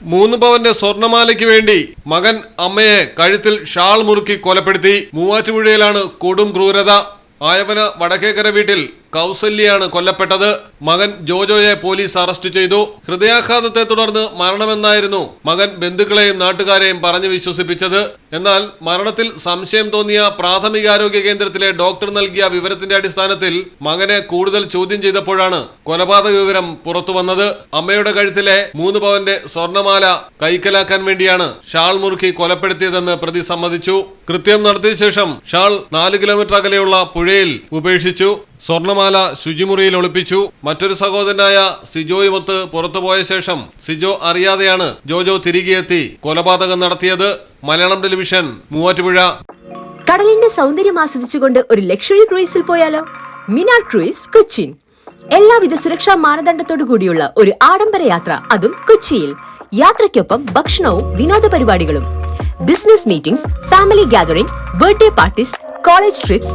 മൂന്ന് പവന്റെ സ്വർണമാലയ്ക്ക് വേണ്ടി മകൻ അമ്മയെ കഴുത്തിൽ ഷാൾ മുറുക്കി കൊലപ്പെടുത്തി മൂവാറ്റുപുഴയിലാണ് കൊടും ക്രൂരത. ആയവന വടക്കേക്കര വീട്ടിൽ കൗസല്യാണ് കൊല്ലപ്പെട്ടത്. മകൻ ജോജോയെ പോലീസ് അറസ്റ്റ് ചെയ്തു. ഹൃദയാഘാതത്തെ തുടർന്ന് മരണമെന്നായിരുന്നു മകൻ ബന്ധുക്കളെയും നാട്ടുകാരെയും പറഞ്ഞു വിശ്വസിപ്പിച്ചത്. എന്നാൽ മരണത്തിൽ സംശയം തോന്നിയ പ്രാഥമികാരോഗ്യ കേന്ദ്രത്തിലെ ഡോക്ടർ നൽകിയ വിവരത്തിന്റെ അടിസ്ഥാനത്തിൽ മകനെ കൂടുതൽ ചോദ്യം ചെയ്തപ്പോഴാണ് കൊലപാതക വിവരം പുറത്തുവന്നത് അമ്മയുടെ കഴുത്തിലെ മൂന്ന് പവന്റെ സ്വർണമാല കൈക്കലാക്കാൻ വേണ്ടിയാണ് ഷാൾ മുറുക്കി കൊലപ്പെടുത്തിയതെന്ന് പ്രതി സമ്മതിച്ചു. കൃത്യം നടത്തിയ ശേഷം ഷാൾ നാല് കിലോമീറ്റർ അകലെയുള്ള പുഴയിൽ ഉപേക്ഷിച്ചു. സ്വർണമാല ശുചിമുറിയിൽ ഒളിപ്പിച്ചു. മറ്റൊരു സഹോദരനായ സിജോയുമൊത്ത് പുറത്തുപോയ ശേഷം സിജോ അറിയാതെയാണ് ജോജോ തിരികെ എത്തി കൊലപാതകം നടത്തിയത്. മലയാളം ടെലിവിഷൻ മൂവാറ്റുപുഴ. കടലിന്റെ സൗന്ദര്യം ആസ്വദിച്ചുകൊണ്ട് ഒരു ലക്ഷറി ക്രൂയിസിൽ പോയാലോ? മിനാർ ക്രൂയിസ് കൊച്ചിൻ. എല്ലാവിധ സുരക്ഷാ മാനദണ്ഡത്തോടു കൂടിയുള്ള ഒരു ആഡംബര യാത്ര അതും കൊച്ചിയിൽ. യാത്രയ്ക്കൊപ്പം ഭക്ഷണവും വിനോദ പരിപാടികളും. Business meetings family gathering birthday parties college trips